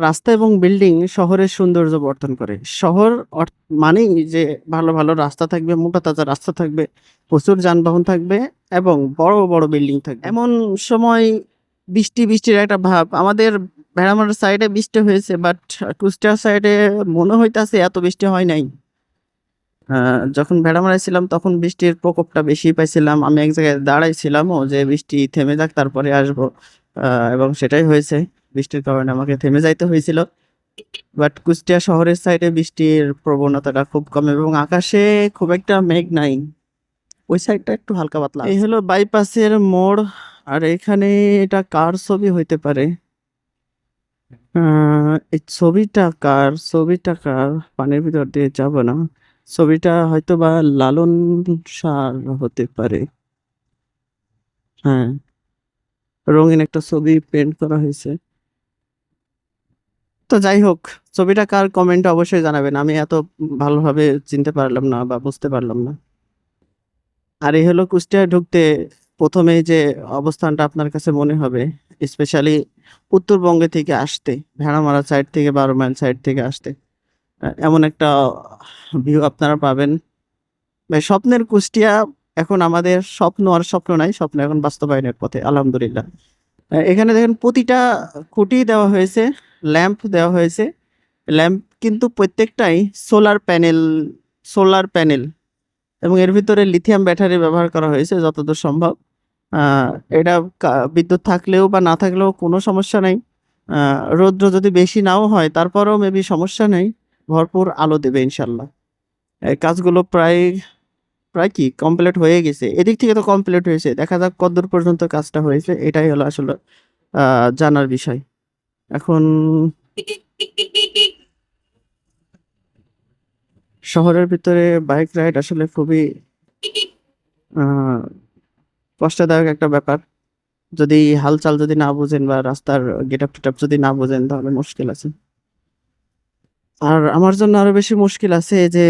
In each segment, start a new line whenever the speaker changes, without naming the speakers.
রাস্তা এবং বিল্ডিং শহরের সৌন্দর্য বর্ধন করে। শহর মানেই যে ভালো ভালো রাস্তা থাকবে মোটা তাজা রাস্তা থাকবে প্রচুর যানবাহন থাকবে এবং বড় বড় বিল্ডিং থাকবে। এমন সময় বৃষ্টি বৃষ্টির একটা ভাব। আমাদের ভেড়ামার সাইডে বৃষ্টি হয়েছে বাট কুষ্টিয়ার সাইডে মনে হইতাছে এত বৃষ্টি হয় নাই। আহ, যখন ভেড়ামারায় ছিলাম তখন বৃষ্টির প্রকোপটা বেশি পাইছিলাম। আমি এক জায়গায় দাঁড়াইছিলাম ও যে বৃষ্টি থেমে যাক তারপরে আসব। এবং সেটাই হয়েছে। বৃষ্টির কারণে আমাকে থেমে যাইতে হয়েছিল। বাট কুষ্টিয়া শহরের সাইডে বৃষ্টির প্রবণতাটা খুব কম এবং আকাশে খুব একটা মেঘ নাই। ওই সাইডটা একটু হালকা পাতলা এই হলো বাইপাসের মোড় আর এখানে এটা কার ছবি হইতে পারে? আহ, এই ছবিটা কার? ছবিটা কার? পানির ভিতর দিয়ে যাব না। ছবিটা হয়তো বা লালন সার হতে পারে। হ্যাঁ রঙিন একটা ছবি প্রিন্ট করা হয়েছে। তো যাই হোক, ছবিটা কার কমেন্টে অবশ্যই জানাবেন। আমি এত ভালোভাবে চিনতে পারলাম না বা বুঝতে পারলাম না। আর এই হলো কুষ্টিয়ায় ঢুকতে প্রথমে যে অবস্থানটা আপনার কাছে মনে হবে স্পেশালি উত্তরবঙ্গে থেকে আসতে, ভেড়ামারা সাইড থেকে বারো মাইল সাইড থেকে আসতে এমন একটা ভিউ আপনারা পাবেন। ভাই স্বপ্নের কুষ্টিয়া এখন আমাদের স্বপ্ন আর স্বপ্ন নাই, স্বপ্ন এখন বাস্তবায়নের পথে, আলহামদুলিল্লাহ। এখানে দেখেন প্রতিটা খুঁটি দেওয়া হয়েছে, ল্যাম্প দেওয়া হয়েছে। ল্যাম্প কিন্তু প্রত্যেকটাই সোলার প্যানেল সোলার প্যানেল। এবং এর ভিতরে লিথিয়াম ব্যাটারি ব্যবহার করা হয়েছে যতদূর সম্ভব। এটা বিদ্যুৎ থাকলেও বা না থাকলেও কোনো সমস্যা নেই। রৌদ্র যদি বেশি নাও হয়, তারপরেও মেবি সমস্যা নেই। ভরপুর আলো দেবে ইনশাল্লাহ কাজগুলো প্রায় প্রায় কি কমপ্লিট হয়ে গেছে। এদিক থেকে তো কমপ্লিট হয়েছে। দেখা যাক কতদূর পর্যন্ত কাজটা হয়েছে। এটাই হলো আসলে জানার বিষয়। এখন শহরের ভিতরে বাইক রাইড আসলে খুবই কষ্টদায়ক একটা ব্যাপার। যদি হালচাল যদি না বুঝেন বা রাস্তার গেট আপ টেট যদি না বুঝেন, তাহলে মুশকিল আছে। আর আমার জন্য আরও বেশি মুশকিল আছে যে,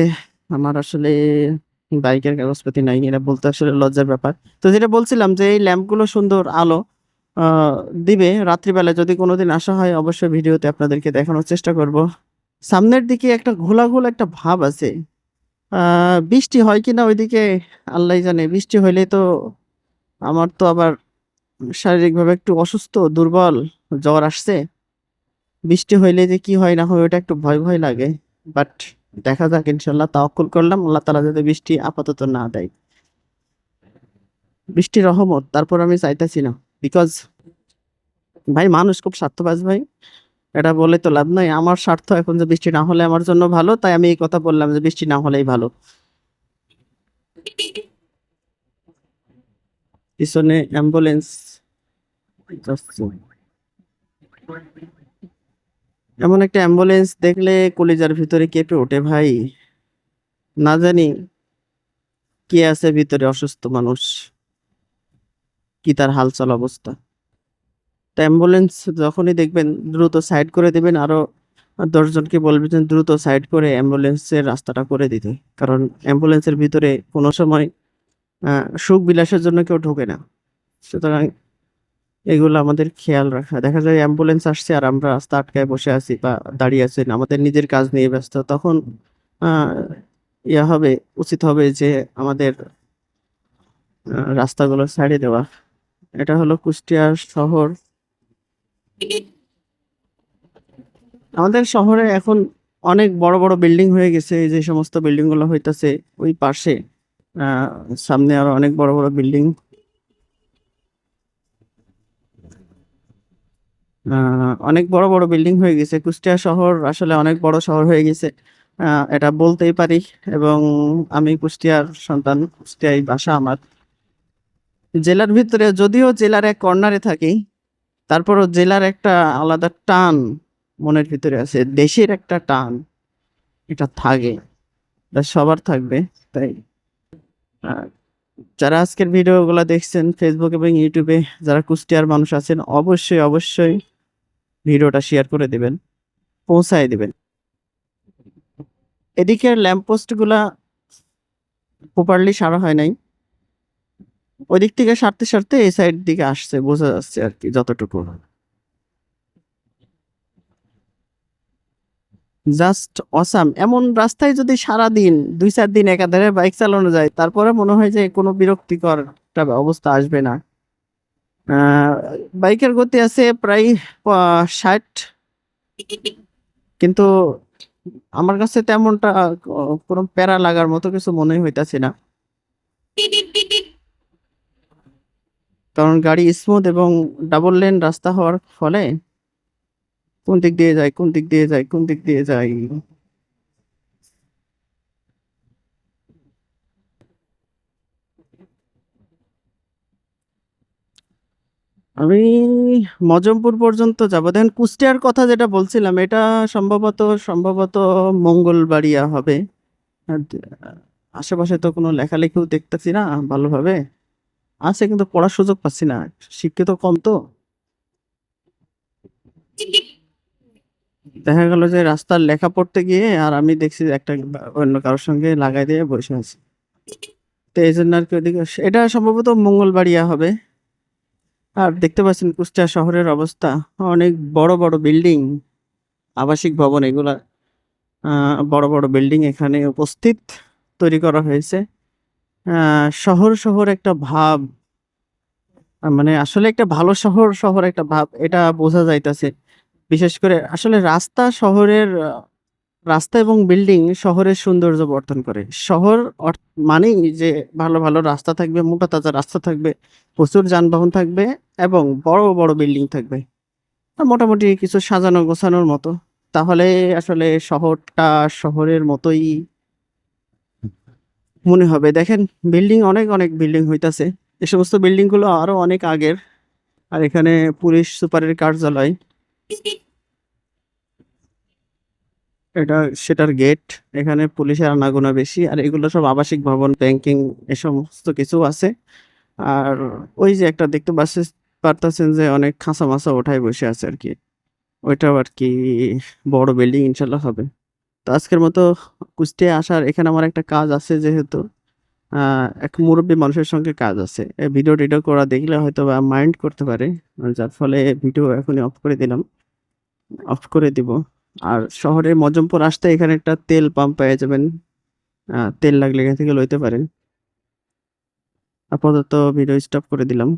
আমার আসলে বাইকের কাগজপাতি নাই, এটা বলতে আসলে লজ্জার ব্যাপার। তো যেটা বলছিলাম যে এই ল্যাম্পগুলো সুন্দর আলো দিবে রাত্রিবেলা যদি কোনোদিন আসা হয় অবশ্যই ভিডিওতে আপনাদেরকে দেখানোর চেষ্টা করব। সামনের দিকে একটা ঘোলা ঘোলা একটা ভাব আছে। বৃষ্টি হয় কিনা ওইদিকে আল্লাহ জানে, বৃষ্টি হইলে তো আমার তো আবার শারীরিকভাবে একটু অসুস্থ, দুর্বল জ্বর আসছে। বৃষ্টি হইলে যে কি হয় না হয়, ওটা একটু ভয় ভয় লাগে বাট দেখা যাক ইনশাল্লাহ তাওয়াক্কুল করলাম। আল্লাহ তালা যাতে বৃষ্টি আপাতত না দেয়। বৃষ্টি রহমত, তারপর আমি চাইতেছি না। বিকজ ভাই, মানুষ খুব স্বার্থবাজ ভাই। এটা বলে তো লাভ নাই। আমার স্বার্থ এখন যে বৃষ্টি না হলে আমার জন্য ভালো, তাই আমি এই কথা বললাম যে বৃষ্টি না হলেই ভালো। পিছনে অ্যাম্বুলেন্স এমন একটা অ্যাম্বুলেন্স দেখলে কলিজার ভিতরে কেঁপে ওঠে ভাই। না জানি কে আছে ভিতরে অসুস্থ মানুষ, কি তার হালচাল অবস্থা। তা অ্যাম্বুলেন্স যখনই দেখবেন দ্রুত সাইড করে দেবেন, আরও দশজনকে বলবেন দ্রুত সাইড করে অ্যাম্বুলেন্সের রাস্তাটা করে দিতে। কারণ অ্যাম্বুলেন্সের ভিতরে কোনো সময় সুখ বিলাসের জন্য কেউ ঢোকে না। সুতরাং এগুলো আমাদের খেয়াল রাখা। দেখা যায় অ্যাম্বুলেন্স আসছে আর আমরা রাস্তা আটকায় বসে আছি বা দাঁড়িয়ে আছি। আমাদের নিজের কাজ নিয়ে ব্যস্ত। তখন ইয়া হবে, উচিত হবে যে আমাদের রাস্তাগুলো ছাড়িয়ে দেওয়া। এটা হলো কুষ্টিয়া শহর। আমাদের শহরে এখন অনেক বড় বড় বিল্ডিং হয়ে গেছে। যে সমস্ত বিল্ডিংগুলো হইতাছে ওই পাশে সামনে আরও অনেক বড় বড় বিল্ডিং। অনেক বড় বড় বিল্ডিং হয়ে গেছে। কুষ্টিয়া শহর আসলে অনেক বড় শহর হয়ে গেছে। এটা বলতেই পারি এবং আমি কুষ্টিয়ার সন্তান কুষ্টিয়ায় বাসা আমার। জেলার ভিতরে যদিও জেলার এক কর্নারে থাকি, তারপরও জেলার একটা আলাদা টান মনের ভিতরে আছে। দেশের একটা টান, এটা থাকে, এটা সবার থাকবে, তাই। যারা আজকের ভিডিওগুলো দেখছেন ফেসবুক এবং ইউটিউবে যারা কুষ্টিয়ার মানুষ আছেন, অবশ্যই অবশ্যই ভিডিওটা শেয়ার করে দিবেন, পৌঁছায় দিবেন। এদিকের ল্যাম্পপোস্টগুলা প্রপারলি সারা হয় নাই। ওই দিক থেকে সারতে সারতে এই সাইড দিকে আসছে, বোঝা যাচ্ছে আর কি যতটুকু। Just awesome. এমন রাস্তায় যদি সারাদিন, দুই চার দিন একাধারে বাইক চালানো যায়, তারপরে মনে হয় যে কোনো বিরক্তিকর অবস্থা আসবে না। বাইকের গতি আছে প্রায় ষাট। কিন্তু আমার কাছে তেমনটা কোনো প্যারা লাগার মতো কিছু মনে হইতাছে না। কারণ গাড়ি স্মুথ এবং ডাবল লেন রাস্তা হওয়ার ফলে কোন দিক দিয়ে যায়, কোন দিক দিয়ে যায়, কোন দিক দিয়ে যায়। আমি মজমপুর পর্যন্ত যাব। দেখেন কুষ্টিয়ার কথা যেটা বলছিলাম, এটা সম্ভবত সম্ভবত মঙ্গলবাড়িয়া হবে। আশেপাশে তো কোনো লেখালেখিও দেখতেছি না ভালোভাবে। আছে কিন্তু পড়ার সুযোগ পাচ্ছি না, শিক্ষিত কম তো। দেখা গেল যে রাস্তার লেখা পড়তে গিয়ে আর আমি দেখছি একটা অন্য কারোর সঙ্গে লাগাই দিয়ে বসে আছি। তো এই জন্য আর কি ওদিকে, এটা সম্ভবত মঙ্গলবাড়িয়া হবে। আর দেখতে পাচ্ছেন কুষ্টিয়া শহরের অবস্থা। অনেক বড় বড় বিল্ডিং, আবাসিক ভবন এগুলা বড় বড় বিল্ডিং এখানে উপস্থিত, তৈরি করা হয়েছে। শহর শহর একটা ভাব। মানে আসলে একটা ভালো শহর শহর একটা ভাব, এটা বোঝা যাইতাছে। বিশেষ করে আসলে রাস্তা শহরের রাস্তা এবং বিল্ডিং শহরের সৌন্দর্য বর্ধন করে। শহর মানেই যে ভালো ভালো রাস্তা থাকবে, মোটা তাজা রাস্তা থাকবে, প্রচুর যানবাহন থাকবে এবং বড় বড় বিল্ডিং থাকবে। মোটামুটি কিছু সাজানো গোছানোর মতো। তাহলে আসলে শহরটা শহরের মতোই মনে হবে। দেখেন, বিল্ডিং অনেক অনেক বিল্ডিং হইতাছে। এ সমস্ত বিল্ডিংগুলো আরও অনেক আগের। আর এখানে পুলিশ সুপারের কার্যালয়। এটা সেটার গেট এখানে পুলিশের আনাগোনা বেশি, আর এগুলো সব আবাসিক ভবন ব্যাংকিং এ সমস্ত কিছু আছে। আর ওই যে একটা দেখতে পাচ্ছে পারতেছেন যে অনেক খাঁচা মাছা ওঠায় বসে আছে আর কি। ওইটাও আর কি বড় বিল্ডিং ইনশাল্লাহ হবে। তো আজকের মতো কুষ্টিয়া আসার এখানে আমার একটা কাজ আছে যেহেতু এক মুরব্বী মানুষের সঙ্গে কাজ আছে। ভিডিও টিডিও করা দেখলে হয়তো বা মাইন্ড করতে পারে যার ফলে ভিডিও এখনই অফ করে দিলাম। অফ করে দিব। আর শহরের মজমপুর আসতে এখানে একটা তেল পাম্প পেয়ে যাবেন। তেল লাগলে এখান থেকে লইতে পারেন। আপাতত ভিডিও স্টপ করে দিলাম।